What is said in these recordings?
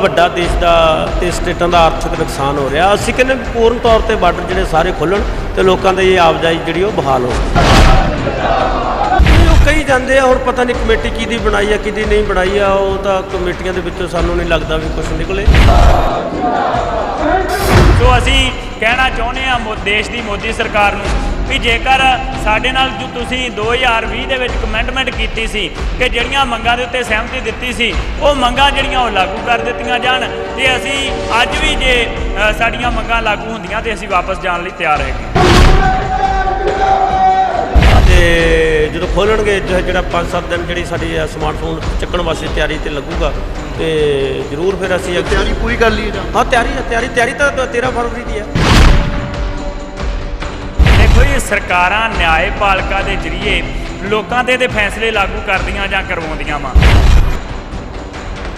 ਵੱਡਾ ਦੇਸ਼ ਦਾ ਤੇ ਸਟੇਟਾਂ ਦਾ ਆਰਥਿਕ ਨੁਕਸਾਨ ਹੋ ਰਿਹਾ। ਅਸੀਂ ਕਹਿੰਦੇ ਵੀ ਪੂਰਨ ਤੌਰ ਤੇ ਬਾਰਡਰ ਜਿਹੜੇ ਸਾਰੇ ਖੋਲਣ ਤੇ ਲੋਕਾਂ ਦੀ ਇਹ ਆਵਾਜਾਈ ਜਿਹੜੀ ਉਹ ਬਹਾਲ ਹੋਵੇ ਨਹੀਂ, ਉਹ ਕਹੀ ਜਾਂਦੇ ਆ ਹੁਣ ਪਤਾ ਨਹੀਂ ਕਮੇਟੀ ਕਿਹਦੀ ਬਣਾਈ ਆ ਕਿਹਦੀ ਨਹੀਂ ਬਣਾਈ ਆ ਉਹ ਤਾਂ ਕਮੇਟੀਆਂ ਦੇ ਵਿੱਚੋਂ ਸਾਨੂੰ ਨਹੀਂ ਲੱਗਦਾ ਵੀ ਕੁਝ ਨਿਕਲੇ। ਸੋ ਅਸੀਂ ਕਹਿਣਾ ਚਾਹੁੰਦੇ ਆ ਦੇਸ਼ ਦੀ ਮੋਦੀ ਸਰਕਾਰ ਨੂੰ ਵੀ ਜੇਕਰ ਸਾਡੇ ਨਾਲ ਜੋ ਤੁਸੀਂ 2020 ਦੇ ਵਿੱਚ ਕਮੈਂਟਮੈਂਟ ਕੀਤੀ ਸੀ ਕਿ ਜਿਹੜੀਆਂ ਮੰਗਾਂ ਦੇ ਉੱਤੇ ਸਹਿਮਤੀ ਦਿੱਤੀ ਸੀ ਉਹ ਮੰਗਾਂ ਜਿਹੜੀਆਂ ਉਹ ਲਾਗੂ ਕਰ ਦਿੱਤੀਆਂ ਜਾਣ ਤੇ ਅਸੀਂ ਅੱਜ ਵੀ ਜੇ ਸਾਡੀਆਂ ਮੰਗਾਂ ਲਾਗੂ ਹੁੰਦੀਆਂ ਤੇ ਅਸੀਂ ਵਾਪਸ ਜਾਣ ਲਈ ਤਿਆਰ ਹੈਗੇ। ਤੇ ਜਦੋਂ ਖੋਲਣਗੇ ਜਿਹੜਾ 5-7 ਦਿਨ ਜਿਹੜੀ ਸਾਡੀ ਆ ਸਮਾਰਟਫੋਨ ਚੱਕਣ ਵਾਸਤੇ ਤਿਆਰੀ ਤੇ ਲੱਗੂਗਾ ਤੇ ਜ਼ਰੂਰ ਫਿਰ ਅਸੀਂ ਅੱਗੇ ਤਿਆਰੀ ਪੂਰੀ ਕਰ ਲਈ ਹੈ ਤਿਆਰੀ ਹੈ ਤਿਆਰੀ ਤਿਆਰੀ ਤਾਂ 13 ਫਰਵਰੀ ਦੀ ਹੈ। ਦੇਖੋ ਇਹ ਸਰਕਾਰਾਂ ਨਿਆਂਪਾਲਿਕਾ ਦੇ ਜ਼ਰੀਏ ਲੋਕਾਂ ਤੇ ਦੇ ਫੈਸਲੇ ਲਾਗੂ ਕਰਦੀਆਂ ਜਾਂ ਕਰਵਾਉਂਦੀਆਂ ਵਾ।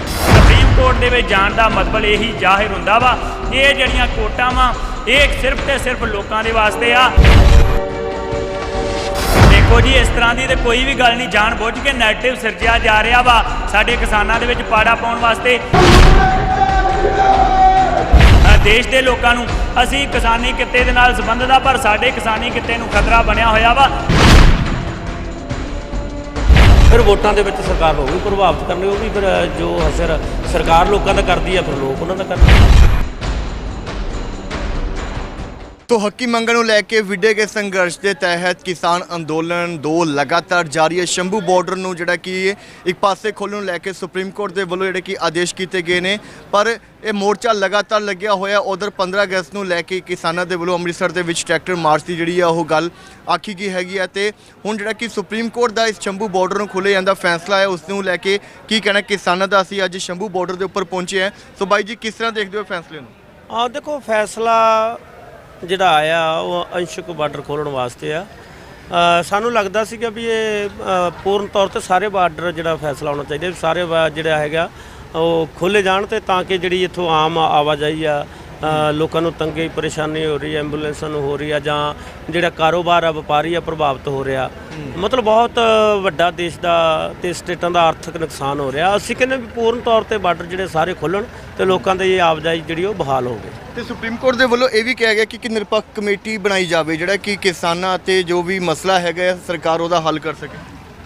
ਸੁਪਰੀਮ ਕੋਰਟ ਦੇ ਵਿੱਚ ਜਾਣ ਦਾ ਮਤਲਬ ਇਹੀ ਜ਼ਾਹਿਰ ਹੁੰਦਾ ਵਾ ਕਿ ਇਹ ਜਿਹੜੀਆਂ ਕੋਟਾਂ ਵਾ, ਇਹ ਸਿਰਫ ਤੇ ਸਿਰਫ ਲੋਕਾਂ ਦੇ ਵਾਸਤੇ ਆ। ਦੇਖੋ ਜੀ, ਇਸ ਤਰ੍ਹਾਂ ਦੀ ਤੇ ਕੋਈ ਵੀ ਗੱਲ ਨਹੀਂ, ਜਾਣ ਬੁੱਝ ਕੇ ਨੈਗੇਟਿਵ ਸਿਰਜਿਆ ਜਾ ਰਿਹਾ ਵਾ, ਸਾਡੇ ਕਿਸਾਨਾਂ ਦੇ ਵਿੱਚ ਪਾੜਾ ਪਾਉਣ ਵਾਸਤੇ। ਦੇਸ਼ ਦੇ ਲੋਕਾਂ ਨੂੰ ਅਸੀਂ ਕਿਸਾਨੀ ਕਿੱਤੇ ਦੇ ਨਾਲ ਸੰਬੰਧਿਤ ਆ, ਪਰ ਸਾਡੇ ਕਿਸਾਨੀ ਕਿੱਤੇ ਨੂੰ ਖਤਰਾ ਬਣਿਆ ਹੋਇਆ ਵਾ। ਫਿਰ ਵੋਟਾਂ ਦੇ ਵਿੱਚ ਸਰਕਾਰ ਹੋਊਗੀ ਪ੍ਰਭਾਵਿਤ ਕਰਨੀ, ਉਹ ਵੀ ਫਿਰ ਜੋ ਅਸਰ ਸਰਕਾਰ ਲੋਕਾਂ ਦਾ ਕਰਦੀ ਆ, ਫਿਰ ਲੋਕ ਉਹਨਾਂ ਦਾ ਕਰਦੇ ਤੋ ਹੱਕੀ ਮੰਗਾਂ ਨੂੰ ਲੈ ਕੇ ਵਿੱਢੇ ਗਏ ਸੰਘਰਸ਼ ਦੇ ਤਹਿਤ ਕਿਸਾਨ ਅੰਦੋਲਨ ਦੋ ਲਗਾਤਾਰ ਜਾਰੀ ਹੈ। ਸ਼ੰਭੂ ਬਾਰਡਰ ਨੂੰ ਜਿਹੜਾ ਕਿ ਇੱਕ ਪਾਸੇ ਖੋਲ੍ਹਣ ਨੂੰ ਲੈ ਕੇ ਸੁਪਰੀਮ ਕੋਰਟ ਦੇ ਵੱਲੋਂ ਜਿਹੜੇ ਕਿ ਆਦੇਸ਼ ਕੀਤੇ ਗਏ ਨੇ, ਪਰ ਇਹ ਮੋਰਚਾ ਲਗਾਤਾਰ ਲੱਗਿਆ ਹੋਇਆ ਉਧਰ 15 ਅਗਸਤ ਨੂੰ ਲੈ ਕੇ ਕਿਸਾਨਾਂ ਦੇ ਵੱਲੋਂ ਅੰਮ੍ਰਿਤਸਰ ਦੇ ਵਿੱਚ ਟਰੈਕਟਰ ਮਾਰਚ ਦੀ ਜਿਹੜੀ ਆ ਉਹ ਗੱਲ ਆਖੀ ਗਈ ਹੈਗੀ ਹੈ ਤੇ ਹੁਣ ਜਿਹੜਾ ਕਿ ਸੁਪਰੀਮ ਕੋਰਟ ਦਾ ਇਸ ਸ਼ੰਭੂ ਬਾਰਡਰ ਨੂੰ ਖੋਲ੍ਹੇ ਜਾਂਦਾ ਫੈਸਲਾ ਹੈ, ਉਸ ਨੂੰ ਲੈ ਕੇ ਕੀ ਕਹਿਣਾ ਕਿਸਾਨਾਂ ਦਾ ਅਸੀਂ ਅੱਜ ਸ਼ੰਭੂ ਬਾਰਡਰ ਦੇ ਉੱਪਰ ਪਹੁੰਚੇ ਹਾਂ। ਸੋ ਬਾਈ ਜੀ, ਕਿਸ ਤਰ੍ਹਾਂ ਦੇਖਦੇ ਹੋ ਫੈਸਲੇ ਨੂੰ? ਆ ਦੇਖੋ, ਫੈਸਲਾ ਜਿਹੜਾ ਆਇਆ ਉਹ ਅੰਸ਼ਕ ਬਾਰਡਰ ਖੋਲਣ ਵਾਸਤੇ ਆ। ਸਾਨੂੰ ਲੱਗਦਾ ਸੀਗਾ ਵੀ ਇਹ ਪੂਰਨ ਤੌਰ ਤੇ ਸਾਰੇ ਬਾਰਡਰ ਜਿਹੜਾ ਫੈਸਲਾ ਹੋਣਾ ਚਾਹੀਦਾ ਵੀ ਸਾਰੇ ਬਾ- ਜਿਹੜਾ ਹੈਗਾ ਉਹ ਖੋਲੇ ਜਾਣ ਤੇ ਤਾਂ ਕਿ ਜਿਹੜੀ ਇੱਥੋਂ ਆਮ ਆਵਾਜਾਈ ਆ ਲੋਕਾਂ ਨੂੰ ਤੰਗੀ ਪਰੇਸ਼ਾਨੀ ਹੋ ਰਹੀ ਹੈ ਐਂਬੂਲੈਂਸਾਂ ਨੂੰ ਹੋ ਰਹੀ ਆ ਜਾਂ ਜਿਹੜਾ ਕਾਰੋਬਾਰ ਆ ਵਪਾਰੀ ਆ ਪ੍ਰਭਾਵਿਤ ਹੋ ਰਿਹਾ। ਮਤਲਬ ਬਹੁਤ ਵੱਡਾ ਦੇਸ਼ ਦਾ ਤੇ ਸਟੇਟਾਂ ਦਾ ਆਰਥਿਕ ਨੁਕਸਾਨ ਹੋ ਰਿਹਾ। ਅਸੀਂ ਕਹਿੰਦੇ ਵੀ ਪੂਰਨ ਤੌਰ ਤੇ ਬਾਰਡਰ ਜਿਹੜੇ ਸਾਰੇ ਖੁੱਲਣ ਤੇ ਲੋਕਾਂ ਦੀ ਇਹ ਆਵਾਜਾਈ ਜਿਹੜੀ ਉਹ ਬਹਾਲ ਹੋਵੇ ਤੇ ਸੁਪਰੀਮ ਕੋਰਟ ਦੇ ਵੱਲੋਂ ਇਹ ਵੀ ਕਿਹਾ ਗਿਆ ਕਿ ਇੱਕ ਨਿਰਪੱਖ ਕਮੇਟੀ ਬਣਾਈ ਜਾਵੇ ਜਿਹੜਾ ਕਿ ਕਿਸਾਨਾਂ ਅਤੇ ਜੋ ਵੀ ਮਸਲਾ ਹੈਗਾ ਸਰਕਾਰ ਉਹਦਾ ਹੱਲ ਕਰ ਸਕੇ।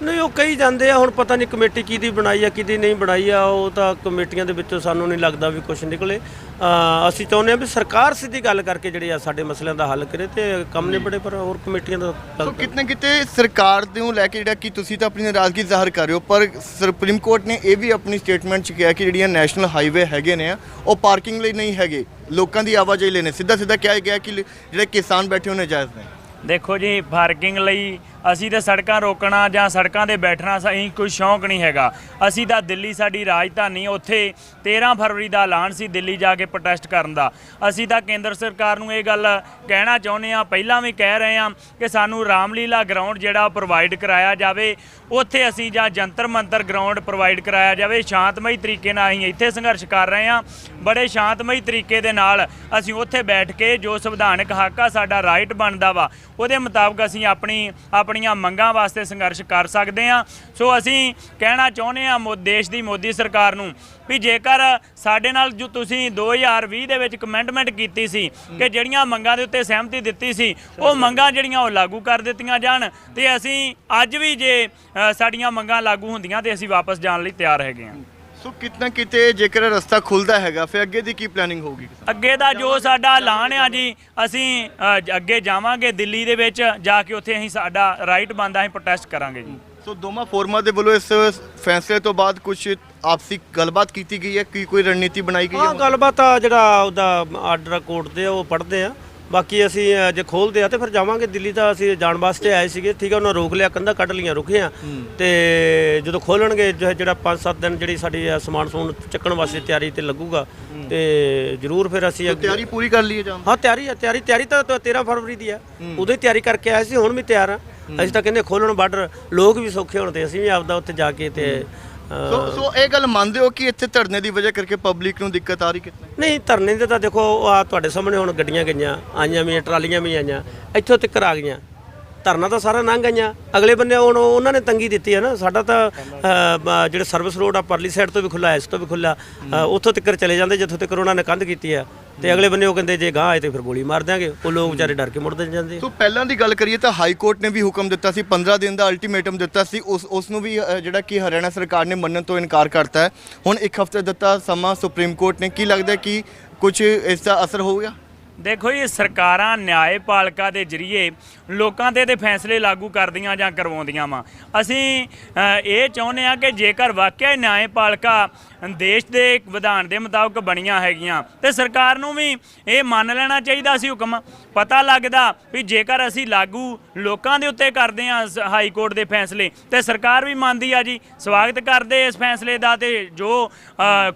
ਨਹੀਂ ਉਹ ਕਹੀ ਜਾਂਦੇ ਆ ਹੁਣ ਪਤਾ ਨਹੀਂ ਕਮੇਟੀ ਕਿਹਦੀ ਬਣਾਈ ਆ ਕਿਹਦੀ ਨਹੀਂ ਬਣਾਈ ਆ ਉਹ ਤਾਂ ਕਮੇਟੀਆਂ ਦੇ ਵਿੱਚੋਂ ਸਾਨੂੰ ਨਹੀਂ ਲੱਗਦਾ ਵੀ ਕੁਝ ਨਿਕਲੇ। ਅ, ਅਸੀਂ ਚਾਹੁੰਦੇ ਆ ਵੀ ਸਰਕਾਰ ਸਿੱਧੀ ਗੱਲ ਕਰਕੇ ਜਿਹੜੇ ਆ ਸਾਡੇ ਮਸਲਿਆਂ ਦਾ ਹੱਲ ਕਰੇ ਤੇ ਕੰਮ ਨਿਬੜੇ ਪਰ ਹੋਰ ਕਮੇਟੀਆਂ ਦਾ ਸੋ ਕਿਤਨੇ ਕਿਤੇ ਸਰਕਾਰ ਨੂੰ ਲੈ ਕੇ ਜਿਹੜਾ ਕਿ ਤੁਸੀਂ ਤਾਂ ਆਪਣੀ ਨਾਰਾਜ਼ਗੀ ਜ਼ਾਹਰ ਕਰ ਰਹੇ ਹੋ ਪਰ ਸੁਪਰੀਮ ਕੋਰਟ ਨੇ ਇਹ ਵੀ ਆਪਣੀ ਸਟੇਟਮੈਂਟ 'ਚ ਕਿਹਾ ਕਿ ਜਿਹੜੀਆਂ ਨੈਸ਼ਨਲ ਹਾਈਵੇ ਹੈਗੇ ਨੇ ਉਹ ਪਾਰਕਿੰਗ ਲਈ ਨਹੀਂ ਹੈਗੇ ਲੋਕਾਂ ਦੀ ਆਵਾਜਾਈ ਲਈ ਨੇ। ਸਿੱਧਾ ਸਿੱਧਾ ਕਿਹਾ ਗਿਆ ਕਿ ਜਿਹੜੇ ਕਿਸਾਨ ਬੈਠੇ ਹੋਣੇ ਜਾਇਜ਼ ਨੇ ਦੇਖੋ ਜੀ ਪਾਰਕਿੰਗ ਲਈ ਅਸੀਂ ਤਾਂ ਸੜਕਾਂ ਰੋਕਣਾ ਜਾਂ ਸੜਕਾਂ ਤੇ ਬੈਠਣਾ ਅਸੀਂ ਕੋਈ ਸ਼ੌਂਕ ਨਹੀਂ ਹੈਗਾ। ਅਸੀਂ ਤਾਂ ਦਿੱਲੀ ਸਾਡੀ ਰਾਜਧਾਨੀ, ਉੱਥੇ 13 ਫਰਵਰੀ ਦਾ ਐਲਾਨ ਸੀ ਦਿੱਲੀ ਜਾ ਕੇ ਪ੍ਰੋਟੈਸਟ ਕਰਨ ਦਾ। ਅਸੀਂ ਤਾਂ ਕੇਂਦਰ ਸਰਕਾਰ ਨੂੰ ਇਹ ਗੱਲ ਕਹਿਣਾ ਚਾਹੁੰਦੇ ਆ ਪਹਿਲਾਂ ਵੀ ਕਹਿ ਰਹੇ ਆ ਕਿ ਸਾਨੂੰ ਰਾਮਲੀਲਾ ਗਰਾਊਂਡ ਜਿਹੜਾ ਪ੍ਰੋਵਾਈਡ ਕਰਾਇਆ ਜਾਵੇ। ਉੱਥੇ ਅਸੀਂ ਜਾਂ ਜੰਤਰ ਮੰਤਰ ਗਰਾਊਂਡ ਪ੍ਰੋਵਾਈਡ ਕਰਾਇਆ ਜਾਵੇ। ਸ਼ਾਂਤਮਈ ਤਰੀਕੇ ਨਾਲ ਅਸੀਂ ਇੱਥੇ ਸੰਘਰਸ਼ ਕਰ ਰਹੇ ਆ ਬੜੇ ਸ਼ਾਂਤਮਈ ਤਰੀਕੇ ਦੇ ਨਾਲ ਅਸੀਂ ਉੱਥੇ ਬੈਠ ਕੇ ਜੋ ਸੰਵਿਧਾਨਕ ਹੱਕ ਆ, ਸਾਡਾ ਰਾਈਟ ਬਣਦਾ ਵਾ, ਉਹਦੇ ਮੁਤਾਬਕ ਅਸੀਂ ਆਪਣੀ ਆਪਣੀਆਂ ਮੰਗਾਂ ਵਾਸਤੇ ਸੰਘਰਸ਼ ਕਰ ਸਕਦੇ ਆ ਸੋ ਅਸੀਂ ਕਹਿਣਾ ਚਾਹੁੰਦੇ ਆ ਦੇਸ਼ ਦੀ ਮੋਦੀ ਸਰਕਾਰ ਨੂੰ ਵੀ ਜੇਕਰ ਸਾਡੇ ਨਾਲ ਜੋ ਤੁਸੀਂ 2020 ਦੇ ਵਿੱਚ ਕਮੈਂਟਮੈਂਟ ਕੀਤੀ ਸੀ ਕਿ ਜਿਹੜੀਆਂ ਮੰਗਾਂ ਦੇ ਉੱਤੇ ਸਹਿਮਤੀ ਦਿੱਤੀ ਸੀ ਉਹ ਮੰਗਾਂ ਜਿਹੜੀਆਂ ਉਹ ਲਾਗੂ ਕਰ ਦਿੱਤੀਆਂ ਜਾਣ ਤੇ ਅਸੀਂ ਅੱਜ ਵੀ ਜੇ ਸਾਡੀਆਂ ਮੰਗਾਂ ਲਾਗੂ ਹੁੰਦੀਆਂ ਤੇ ਅਸੀਂ ਵਾਪਸ ਜਾਣ ਲਈ ਤਿਆਰ ਹੈਗੇ ਹਾਂ। ਸੋ ਕਿਤਨਾ ਕਿਤੇ ਜੇਕਰ ਰਸਤਾ ਖੁੱਲਦਾ ਹੈਗਾ ਫਿਰ ਅੱਗੇ ਦੀ ਕੀ ਪਲੈਨਿੰਗ ਹੋਊਗੀ ਅੱਗੇ ਦਾ ਜੋ ਸਾਡਾ ਐਲਾਨ ਆ ਜੀ ਅਸੀਂ ਅ, ਅੱਗੇ ਜਾਵਾਂਗੇ ਦਿੱਲੀ ਦੇ ਵਿੱਚ ਜਾ ਕੇ ਉੱਥੇ ਅਸੀਂ ਸਾਡਾ ਰਾਈਟ ਬਣਦਾ ਅਸੀਂ ਪ੍ਰੋਟੈਸਟ ਕਰਾਂਗੇ ਜੀ। ਸੋ ਦੋਵਾਂ ਫੋਰਮਾਂ ਦੇ ਵੱਲੋਂ ਇਸ ਫੈਸਲੇ ਤੋਂ ਬਾਅਦ ਕੁਝ ਆਪਸੀ ਗੱਲਬਾਤ ਕੀਤੀ ਗਈ ਹੈ? ਕੀ ਕੋਈ ਰਣਨੀਤੀ ਬਣਾਈ ਗਈ ਹਾਂ? ਹੈ ਗੱਲਬਾਤ ਆ ਜਿਹੜਾ ਉਹਦਾ ਆਰਡਰ ਕੋਰਟ ਦੇ ਆ, ਉਹ ਪੜ੍ਹਦੇ ਆ। ਬਾਕੀ ਅਸੀਂ ਅ, ਜੇ ਖੋਲਦੇ ਆ ਤੇ ਫਿਰ ਜਾਵਾਂਗੇ। ਦਿੱਲੀ ਤਾਂ ਅਸੀਂ ਜਾਣ ਵਾਸਤੇ ਆਏ ਸੀਗੇ। ਠੀਕ ਆ ਉਹਨਾਂ ਰੋਕ ਲਿਆ ਕੰਧਾ ਕੱਢ ਲੀਆਂ ਰੁਕੇ ਆ। ਤੇ ਜਦੋਂ ਖੋਲਣਗੇ ਜੋ ਜਿਹੜਾ 5-7 ਦਿਨ ਜਿਹੜੀ ਸਾਡੀ ਆ ਸਮਾਨ ਸਮੂਨ ਚੱਕਣ ਵਾਸਤੇ ਤਿਆਰੀ ਤੇ ਲੱਗੂਗਾ ਤੇ ਜ਼ਰੂਰ ਫਿਰ ਅਸੀਂ ਅੱਗੇ ਤਿਆਰੀ ਪੂਰੀ ਕਰ ਲਈ ਹੈ ਜਾਂ ਹਾਂ ਤਿਆਰੀ ਆ ਤਿਆਰੀ ਤਿਆਰੀ ਤਾਂ ਤਾਂ 13 ਫਰਵਰੀ ਦੀ ਆ। ਉਦੋਂ ਹੀ ਤਿਆਰੀ ਕਰਕੇ ਆਏ ਸੀ ਹੁਣ ਵੀ ਤਿਆਰ ਆ। ਅਸੀਂ ਤਾਂ ਕਹਿੰਦੇ ਖੋਲਣ ਬਾਰਡਰ ਲੋਕ ਵੀ ਸੌਖੇ ਹੋਣ ਤੇ ਅਸੀਂ ਵੀ ਆਪਦਾ ਉੱਥੇ ਜਾ ਕੇ ਤੇ ਅ, ਸੋ ਸੋ ਇਹ ਗੱਲ ਮੰਨਦੇ ਹੋ ਕਿ ਇੱਥੇ ਧਰਨੇ ਦੀ ਵਜ੍ਹਾ ਕਰਕੇ ਪਬਲਿਕ ਨੂੰ ਦਿੱਕਤ ਆ ਰਹੀ ਕਿਤਨੇ ਨਹੀਂ ਧਰਨੇ ਦੇ ਤਾਂ ਦੇਖੋ ਆ ਤੁਹਾਡੇ ਸਾਹਮਣੇ ਹੁਣ ਗੱਡੀਆਂ ਗਈਆਂ ਆਈਆਂ ਵੀ ਟਰਾਲੀਆਂ ਵੀ ਆਈਆਂ ਇੱਥੋਂ ਤੱਕ ਆ ਗਈਆਂ। ਧਰਨਾ ਤਾਂ ਸਾਰਾ ਲੰਘ ਗਈਆਂ। ਅਗਲੇ ਬੰਨੇ ਹੁਣ ਉਹਨਾਂ ਨੇ ਤੰਗੀ ਦਿੱਤੀ ਹੈ ਨਾ। ਸਾਡਾ ਤਾਂ ਅ, ਜਿਹੜਾ ਸਰਵਿਸ ਰੋਡ ਆ ਪਰਲੀ ਸਾਈਡ ਤੋਂ ਵੀ ਖੁੱਲਾ ਇਸ ਤੋਂ ਵੀ ਖੁੱਲਾ ਅ, ਉੱਥੋਂ ਤੱਕ ਚਲੇ ਜਾਂਦੇ ਜਿੱਥੋਂ ਤੱਕ ਉਹਨਾਂ ਨੇ ਕੰਧ ਕੀਤੀ ਆ। ਤੇ ਅਗਲੇ ਬੰਨੇ ਉਹ ਕਹਿੰਦੇ ਜੇ ਗਾਂ ਆਏ ਤੇ ਫਿਰ ਗੋਲੀ ਮਾਰ ਦਿਆਂਗੇ। ਉਹ ਲੋਕ ਵਿਚਾਰੇ ਡਰ ਕੇ ਮੁੜਦੇ ਜਾਂਦੇ। ਸੋ ਪਹਿਲਾਂ ਦੀ ਗੱਲ ਕਰੀਏ ਤਾਂ ਹਾਈ ਕੋਰਟ ਨੇ ਵੀ ਹੁਕਮ ਦਿੱਤਾ ਸੀ 15 ਦਿਨ ਦਾ ਅਲਟੀਮੇਟਮ ਦਿੱਤਾ ਸੀ। ਉਸ ਉਸ ਨੂੰ ਵੀ ਅ, ਜਿਹੜਾ ਕਿ ਹਰਿਆਣਾ ਸਰਕਾਰ ਨੇ ਮੰਨਣ ਤੋਂ ਇਨਕਾਰ ਕਰਤਾ ਹੈ। ਹੁਣ ਇੱਕ ਹਫ਼ਤੇ ਦਿੱਤਾ ਸਮਾਂ ਸੁਪਰੀਮ ਕੋਰਟ ਨੇ। ਕੀ ਲੱਗਦਾ ਹੈ ਕਿ ਕੁਝ ਇਸ ਦਾ ਅਸਰ ਹੋਊਗਾ? ਦੇਖੋ ਜੀ, ਸਰਕਾਰਾਂ ਨਿਆਂਪਾਲਕਾ ਦੇ ਜਰੀਏ ਲੋਕਾਂ ਦੇ ਤੇ ਫੈਸਲੇ ਲਾਗੂ ਕਰਦੀਆਂ ਜਾਂ ਕਰਵਾਉਂਦੀਆਂ ਵਾ। ਅਸੀਂ ਇਹ ਚਾਹੁੰਦੇ ਆ ਕਿ ਜੇਕਰ ਵਾਕਿਆ ਹੀ ਦੇਸ਼ ਦੇ ਵਿਧਾਨ ਦੇ ਮੁਤਾਬਕ ਬਣੀਆਂ ਹੈਗੀਆਂ। ਤੇ ਸਰਕਾਰ ਨੂੰ ਵੀ ਇਹ ਮੰਨ ਲੈਣਾ ਚਾਹੀਦਾ ਸੀ ਹੁਕਮ। ਪਤਾ ਲੱਗਦਾ ਵੀ ਜੇਕਰ ਅਸੀਂ ਲਾਗੂ ਲੋਕਾਂ ਦੇ ਉੱਤੇ ਕਰਦੇ ਆ ਹਾਈ ਕੋਰਟ ਦੇ ਫੈਸਲੇ, ਤੇ ਸਰਕਾਰ ਵੀ ਮੰਨਦੀ ਆ ਜੀ। ਸਵਾਗਤ ਕਰਦੇ ਇਸ ਫੈਸਲੇ ਦਾ ਤੇ ਜੋ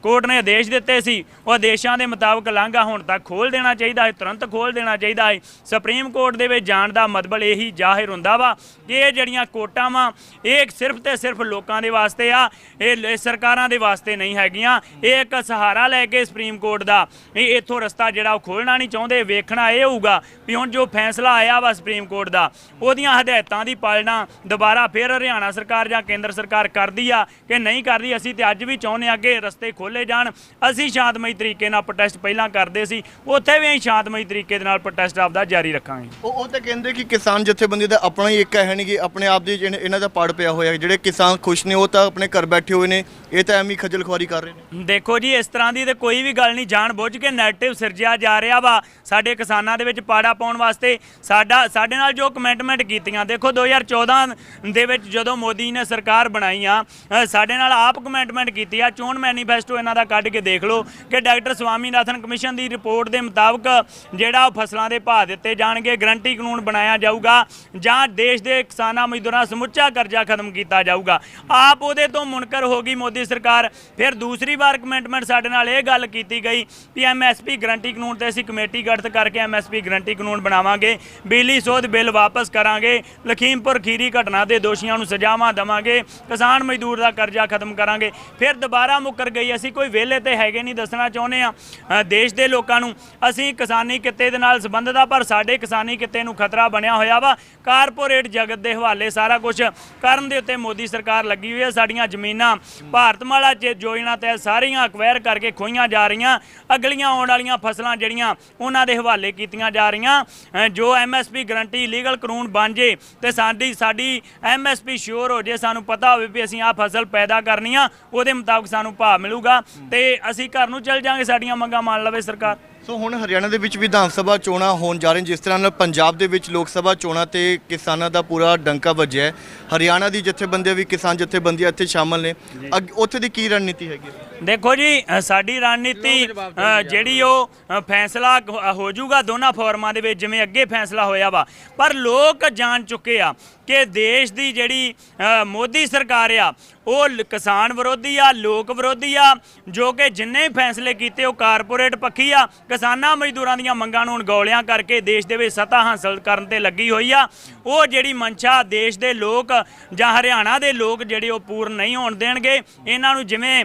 ਕੋਰਟ ਨੇ ਆਦੇਸ਼ ਦਿੱਤੇ ਸੀ, ਉਹ ਆਦੇਸ਼ਾਂ ਦੇ ਮੁਤਾਬਕ ਲਾਂਘਾ ਹੁਣ ਤੱਕ ਖੋਲ ਦੇਣਾ ਚਾਹੀਦਾ ਹੈ, ਤੁਰੰਤ ਖੋਲ ਦੇਣਾ ਚਾਹੀਦਾ ਹੈ। ਸੁਪਰੀਮ ਕੋਰਟ ਦੇ ਵਿੱਚ ਜਾਣ ਦਾ ਮਤਲਬ ਇਹੀ ਜ਼ਾਹਿਰ ਹੁੰਦਾ ਵਾ ਕਿ ਇਹ ਜਿਹੜੀਆਂ ਕੋਟਾਂ ਵਾ, ਇਹ ਸਿਰਫ ਤੇ ਸਿਰਫ ਲੋਕਾਂ ਦੇ ਵਾਸਤੇ ਆ, ਇਹ ਸਰਕਾਰਾਂ ਦੇ ਵਾਸਤੇ ਨਹੀਂ ਹੈਗੀਆਂ। ਇਹ ਇੱਕ ਸਹਾਰਾ ਲੈ ਕੇ ਸੁਪਰੀਮ ਕੋਰਟ ਦਾ। ਇਹ ਇੱਥੋਂ ਰਸਤਾ ਜਿਹੜਾ ਉਹ ਖੋਲਣਾ ਨਹੀਂ ਚਾਹੁੰਦੇ, ਵੇਖਣਾ ਇਹ ਹੋਊਗਾ ਵੀ ਹੁਣ ਜੋ ਫੈਸਲਾ ਆਇਆ ਵਾ ਸੁਪਰੀਮ ਕੋਰਟ ਦਾ, ਉਹਦੀਆਂ ਹਦਾਇਤਾਂ ਦੀ ਪਾਲਣਾ ਦੁਬਾਰਾ ਫਿਰ ਹਰਿਆਣਾ ਸਰਕਾਰ ਜਾਂ ਕੇਂਦਰ ਸਰਕਾਰ ਕਰਦੀ ਆ ਕਿ ਨਹੀਂ ਕਰਦੀ, ਅਸੀਂ ਤੇ ਅੱਜ ਵੀ ਚਾਹੁੰਦੇ ਆ ਕਿ ਰਸਤੇ ਖੋਲੇ ਜਾਣ। ਅਸੀਂ ਸ਼ਾਂਤਮਈ ਤਰੀਕੇ ਨਾਲ ਪ੍ਰੋਟੈਸਟ ਪਹਿਲਾਂ ਕਰਦੇ ਸੀ, ਉੱਥੇ ਵੀ ਅਸੀਂ ਸ਼ਾਂਤਮਈ ਤਰੀਕੇ ਦੇ ਨਾਲ ਪ੍ਰੋਟੈਸਟ ਆਪਦਾ ਜਾਰੀ ਰੱਖਾਂਗੇ। ਉਹ ਉਹ ਤਾਂ ਕਹਿੰਦੇ ਕਿ ਕਿਸਾਨ ਜਥੇਬੰਦੀ ਦਾ ਆਪਣਾ ਹੀ ਇੱਕ ਹੈ ਨਹੀਂ ਕਿ ਆਪਣੇ ਆਪ ਦੀ ਇਹਨਾਂ ਦਾ ਪੜ ਪਿਆ ਹੋਇਆ, ਜਿਹੜੇ ਕਿਸਾਨ ਖੁਸ਼ ਨੇ, ਉਹ ਤਾਂ ਆਪਣੇ ਘਰ ਬੈਠੇ ਹੋਏ ਨੇ, ਇਹ ਤਾਂ ਐਵੇਂ ਹੀ ਖੱਜਲ ਖੁਆਰੀ ਕਰ ਰਹੇ ਨੇ? ਦੇਖੋ ਜੀ, ਇਸ ਤਰ੍ਹਾਂ ਦੀ ਤੇ ਕੋਈ ਵੀ ਗੱਲ ਨਹੀਂ। ਜਾਣ ਬੁੱਝ ਕੇ ਨੈਗੇਟਿਵ ਸਿਰਜਿਆ ਜਾ ਰਿਹਾ ਵਾ ਸਾਡੇ ਕਿਸਾਨਾਂ ਦੇ ਵਿੱਚ ਪਾੜਾ ਪਾਉਣ ਵਾਸਤੇ। ਸਾਡਾ, ਸਾਡੇ ਨਾਲ ਜੋ ਕਮੈਂਟਮੈਂਟ ਕੀਤੀਆਂ, ਦੇਖੋ 2014 ਦੇ ਵਿੱਚ ਜਦੋਂ ਮੋਦੀ ਨੇ ਸਰਕਾਰ ਬਣਾਈ ਆ ਸਾਡੇ ਨਾਲ ਆਪ ਕਮੈਂਟਮੈਂਟ ਕੀਤੀ ਆ। ਚੋਣ ਮੈਨੀਫੈਸਟੋ ਇਹਨਾਂ ਦਾ ਕੱਢ ਕੇ ਦੇਖ ਲਓ ਕਿ ਡਾਕਟਰ ਸਵਾਮੀਨਾਥਨ ਕਮਿਸ਼ਨ ਦੀ ਰਿਪੋਰਟ ਦੇ ਮੁਤਾਬਕ ਜਿਹੜਾ ਉਹ ਫਸਲਾਂ ਦੇ ਭਾਅ ਦਿੱਤੇ ਜਾਣਗੇ, ਗਰੰਟੀ ਕਾਨੂੰਨ ਬਣਾਇਆ ਜਾਊਗਾ ਜਾਂ ਦੇਸ਼ ਦੇ ਕਿਸਾਨਾਂ ਮਜ਼ਦੂਰਾਂ ਸਮੁੱਚਾ ਕਰਜ਼ਾ ਖਤਮ ਕੀਤਾ ਜਾਊਗਾ। ਆਪ ਉਹਦੇ ਤੋਂ ਮੁਨਕਰ ਹੋ ਗਈ ਮੋਦੀ ਸਰਕਾਰ। ਫਿਰ ਫਿਰ ਦੂਸਰੀ ਵਾਰ ਕਮੈਂਟਮੈਂਟ ਸਾਡੇ ਨਾਲ ਇਹ ਗੱਲ ਕੀਤੀ ਗਈ ਵੀ ਐਮਐਸਪੀ ਗਰੰਟੀ ਕਾਨੂੰਨ ਤੇ ਅਸੀਂ ਕਮੇਟੀ ਗਠਿਤ ਕਰਕੇ ਐਮਐਸਪੀ ਗਰੰਟੀ ਕਾਨੂੰਨ ਬਣਾਵਾਂਗੇ, ਬਿਜਲੀ ਸੋਧ ਬਿੱਲ ਵਾਪਸ ਕਰਾਂਗੇ, ਲਖੀਮਪੁਰ ਖੀਰੀ ਘਟਨਾ ਦੇ ਦੋਸ਼ੀਆਂ ਨੂੰ ਸਜ਼ਾਵਾਂ ਦੇਵਾਂਗੇ, ਕਿਸਾਨ ਮਜ਼ਦੂਰ ਦਾ ਕਰਜ਼ਾ ਖਤਮ ਕਰਾਂਗੇ। ਫਿਰ ਦੁਬਾਰਾ ਮੁੱਕਰ ਗਈ, ਅਸੀਂ ਕੋਈ ਵਿਹਲੇ ਤੇ ਹੈਗੇ ਨਹੀਂ ਦੱਸਣਾ ਚਾਹੁੰਦੇ ਆ ਦੇਸ਼ ਦੇ ਲੋਕਾਂ ਨੂੰ ਅਸੀਂ ਕਿਸਾਨੀ ਕਿੱਤੇ ਦੇ ਨਾਲ ਸੰਬੰਧਿਤ ਆ ਪਰ ਸਾਡੇ ਕਿਸਾਨੀ ਕਿੱਤੇ ਨੂੰ ਖਤਰਾ ਬਣਿਆ ਹੋਇਆ ਵਾ। ਕਾਰਪੋਰੇਟ ਜਗਤ ਦੇ ਹਵਾਲੇ ਸਾਰਾ ਕੁਝ ਕਰਨ ਦੇ ਉੱਤੇ ਮੋਦੀ ਸਰਕਾਰ ਲੱਗੀ ਹੋਈ ਹੈ, ਸਾਡੀਆਂ ਜ਼ਮੀਨਾਂ ਭਾਰਤਮਾਲਾ ਜੇ ਚ ਯੋਜਨਾ ਤਹਿਤ ਸਾਰੀਆਂ ਅਕਵਾਇਰ ਕਰਕੇ ਖੋਈਆਂ ਜਾ ਰਹੀਆਂ। ਅਗਲੀਆਂ ਆਉਣ ਵਾਲੀਆਂ ਫਸਲਾਂ ਜਿਹੜੀਆਂ ਉਹਨਾਂ ਦੇ ਹਵਾਲੇ ਕੀਤੀਆਂ ਜਾ ਰਹੀਆਂ। ਅ, ਜੋ ਐਮਐਸਪੀ ਗਰੰਟੀ ਲੀਗਲ ਕਾਨੂੰਨ ਬਣ ਜੇ ਤੇ ਸਾਡੀ ਸਾਡੀ ਐਮਐਸਪੀ ਸ਼ੋਰ ਹੋ ਜੇ ਸਾਨੂੰ ਪਤਾ ਹੋਵੇ ਵੀ ਅਸੀਂ ਆ ਫਸਲ ਪੈਦਾ ਕਰਨੀ ਆ ਉਹਦੇ ਮੁਤਾਬਕ ਸਾਨੂੰ ਭਾਅ ਮਿਲੂਗਾ ਤੇ ਅਸੀਂ ਘਰ ਨੂੰ ਚੱਲ ਜਾਾਂਗੇ ਸਾਡੀਆਂ ਮੰਗਾਂ ਮੰਨ ਲਵੇ ਸਰਕਾਰ। ਸੋ ਹੁਣ ਹਰਿਆਣਾ ਦੇ ਵਿੱਚ ਵਿਧਾਨ ਸਭਾ ਚੋਣਾਂ ਹੋਣ ਜਾ ਰਹੀਆਂ ਜਿਸ ਤਰ੍ਹਾਂ ਨਾਲ ਪੰਜਾਬ ਦੇ ਵਿੱਚ ਲੋਕ ਸਭਾ ਚੋਣਾਂ ਤੇ ਕਿਸਾਨਾਂ ਦਾ ਪੂਰਾ ਡੰਕਾ ਵੱਜਿਆ ਹੈ। ਹਰਿਆਣਾ ਦੀ ਜਥੇਬੰਦੀਆਂ ਵੀ ਕਿਸਾਨ ਜਥੇਬੰਦੀਆਂ ਇੱਥੇ ਸ਼ਾਮਲ ਨੇ। ਅੱਗ- ਉੱਥੇ ਦੀ ਕੀ ਰਣਨੀਤੀ ਹੈਗੀ ਹੈ? ਦੇਖੋ ਜੀ ਅ, ਸਾਡੀ ਰਣਨੀਤੀ ਅ, ਜਿਹੜੀ ਉਹ ਅ, ਫੈਸਲਾ ਕ- ਹੋ ਜਾਊਗਾ ਦੋਨਾਂ ਫੋਰਮਾਂ ਦੇ ਵਿੱਚ ਜਿਵੇਂ ਅੱਗੇ ਫੈਸਲਾ ਹੋਇਆ ਵਾ। ਪਰ ਲੋਕ ਜਾਣ ਚੁੱਕੇ ਆ ਕਿ ਦੇਸ਼ ਦੀ ਜਿਹੜੀ ਅ, ਮੋਦੀ ਸਰਕਾਰ ਆ ਉਹ ਕਿਸਾਨ ਵਿਰੋਧੀ ਆ, ਲੋਕ ਵਿਰੋਧੀ ਆ, ਜੋ ਕਿ ਜਿੰਨੇ ਫੈਸਲੇ ਕੀਤੇ ਉਹ ਕਾਰਪੋਰੇਟ ਪੱਖੀ ਆ। ਕਿਸਾਨਾਂ ਮਜ਼ਦੂਰਾਂ ਦੀਆਂ ਮੰਗਾਂ ਨੂੰ ਅਣਗੌਲਿਆਂ ਕਰਕੇ ਦੇਸ਼ ਦੇ ਵਿੱਚ ਸਤਾ ਹਾਸਲ ਕਰਨ ਤੇ ਲੱਗੀ ਹੋਈ ਆ। ਉਹ ਜਿਹੜੀ ਮਨਸ਼ਾ ਦੇਸ਼ ਦੇ ਲੋਕ ਜਾਂ ਹਰਿਆਣਾ ਦੇ ਲੋਕ ਜਿਹੜੇ ਉਹ ਪੂਰਨ ਨਹੀਂ ਹੋਣ ਦੇਣਗੇ, ਇਹਨਾਂ ਨੂੰ ਜਿਵੇਂ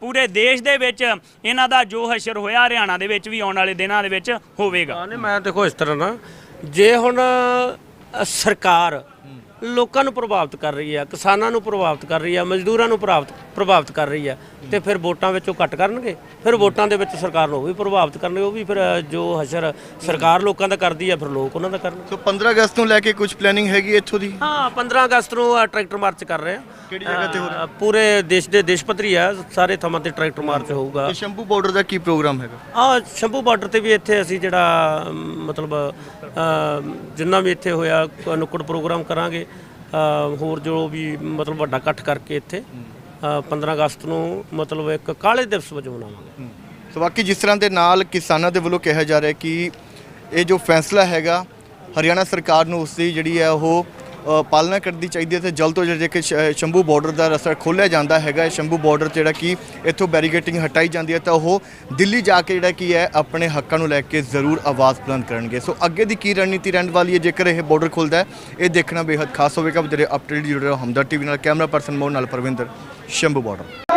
ਪੂਰੇ ਦੇਸ਼ ਦੇ ਵਿੱਚ ਇਹਨਾਂ ਦਾ ਜੋ ਹਸ਼ਰ ਹੋਇਆ, ਹਰਿਆਣਾ ਦੇ ਵਿੱਚ ਵੀ ਆਉਣ ਵਾਲੇ ਦਿਨਾਂ ਦੇ ਵਿੱਚ ਹੋਵੇਗਾ। ਮੈਂ ਦੇਖੋ ਇਸ ਤਰ੍ਹਾਂ ਨਾ, ਜੇ ਹੁਣ ਸਰਕਾਰ ਲੋਕਾਂ ਨੂੰ ਪ੍ਰਭਾਵਿਤ ਕਰ ਰਹੀ ਹੈ ਕਿਸਾਨਾਂ ਨੂੰ ਪ੍ਰਭਾਵਿਤ ਕਰ ਰਹੀ ਹੈ ਮਜ਼ਦੂਰਾਂ ਨੂੰ ਪ੍ਰਭਾਵਿਤ ਪ੍ਰਭਾਵਿਤ ਕਰ ਰਹੀ ਹੈ ਤੇ ਫਿਰ ਵੋਟਾਂ ਵਿੱਚ ਘੱਟ ਕਰਨਗੇ? ਫਿਰ ਵੋਟਾਂ ਦੇ ਵਿੱਚ ਸਰਕਾਰ ਨੂੰ ਉਹ ਵੀ ਪ੍ਰਭਾਵਿਤ ਕਰਨਗੇ ਉਹ ਵੀ ਫਿਰ ਜੋ ਹਸ਼ਰ ਸਰਕਾਰ ਲੋਕਾਂ ਦਾ ਕਰਦੀ ਹੈ ਫਿਰ ਲੋਕ ਉਹਨਾਂ ਦਾ ਕਰਨਗੇ। ਸੋ 15 ਅਗਸਤ ਨੂੰ ਲੈ ਕੇ ਕੁਝ ਪਲੈਨਿੰਗ ਹੈਗੀ ਇੱਥੋਂ ਦੀ? ਹਾਂ 15 ਅਗਸਤ ਨੂੰ ਅ, ਟਰੈਕਟਰ ਮਾਰਚ ਕਰ ਰਹੇ ਆ। ਕਿਹੜੀ ਜਗ੍ਹਾ ਤੇ ਹੋ ਰਿਹਾ? ਅ, ਪੂਰੇ ਦੇਸ਼ ਦੇ ਦੇਸ਼ ਪੱਧਰੀ ਆ ਸਾਰੇ ਥਾਵਾਂ ਤੇ ਟਰੈਕਟਰ ਮਾਰਚ ਹੋਊਗਾ। ਤੇ ਸ਼ੰਭੂ ਬਾਰਡਰ ਦਾ ਕੀ ਪ੍ਰੋਗਰਾਮ ਹੈਗਾ? ਆ ਸ਼ੰਭੂ ਬਾਰਡਰ ਤੇ ਵੀ ਇੱਥੇ ਅਸੀਂ ਜਿਹੜਾ ਅਮ, ਮਤਲਬ ਅਮ, ਜਿੰਨਾ ਵੀ ਇੱਥੇ ਹੋਇਆ ਕ- ਨੁੱਕੜ ਪ੍ਰੋਗਰਾਮ ਕਰਾਂਗੇ। ਹੋਰ ਜੋ ਵੀ ਮਤਲਬ ਵੱਡਾ ਇਕੱਠ ਕਰਕੇ ਇੱਥੇ ਅ, 15 ਅਗਸਤ ਨੂੰ ਮਤਲਬ ਇੱਕ ਕਾਲੇ ਦਿਵਸ ਵਜੋਂ ਮਨਾਵਾਂਗੇ। ਸੋ ਬਾਕੀ ਜਿਸ ਤਰ੍ਹਾਂ ਦੇ ਨਾਲ ਕਿਸਾਨਾਂ ਦੇ ਵੱਲੋਂ ਕਿਹਾ ਜਾ ਰਿਹਾ ਕਿ ਇਹ ਜੋ ਫੈਸਲਾ ਹੈਗਾ ਹਰਿਆਣਾ ਸਰਕਾਰ ਨੂੰ ਉਸ ਦੀ ਜਿਹੜੀ ਹੈ ਉਹ ਪਾਲਣਾ ਕਰਦੀ ਚਾਹੀਦੀ ਹੈ ਤੇ ਜਲਦ ਤੋਂ ਜਲਦ ਕਿ ਸ਼ੰਭੂ ਬਾਰਡਰ ਦਾ ਰਸਤਾ ਖੋਲ੍ਹਿਆ ਜਾਂਦਾ ਹੈਗਾ। ਸ਼ੰਭੂ ਬਾਰਡਰ ਜਿਹੜਾ ਕਿ ਇੱਥੋਂ ਬੈਰੀਗੇਟਿੰਗ ਹਟਾਈ ਜਾਂਦੀ ਹੈ ਤਾਂ ਉਹ ਦਿੱਲੀ ਜਾ ਕੇ ਜਿਹੜਾ ਕੀ ਹੈ, ਆਪਣੇ ਹੱਕਾਂ ਨੂੰ ਲੈ ਕੇ ਜ਼ਰੂਰ ਆਵਾਜ਼ ਬੁਲੰਦ ਕਰਨਗੇ। ਸੋ ਅੱਗੇ ਦੀ ਕੀ ਰਣਨੀਤੀ ਰਹਿਣ ਵਾਲੀ ਹੈ, ਜੇਕਰ ਇਹ ਬਾਰਡਰ ਖੁੱਲਦਾ ਇਹ ਦੇਖਣਾ ਬੇहद ਖਾਸ ਹੋਵੇਗਾ। ਵਧੇਰੇ ਅਪਡੇਟ ਜੁੜੇ ਰਹੋ ਹਮਦਰ ਟੀਵੀ ਨਾਲ। ਕੈਮਰਾ ਪਰਸਨ ਮੋਹਨ ਨਾਲ ਪਰਵਿੰਦਰ, ਸ਼ੰਭੂ ਬਾਰਡਰ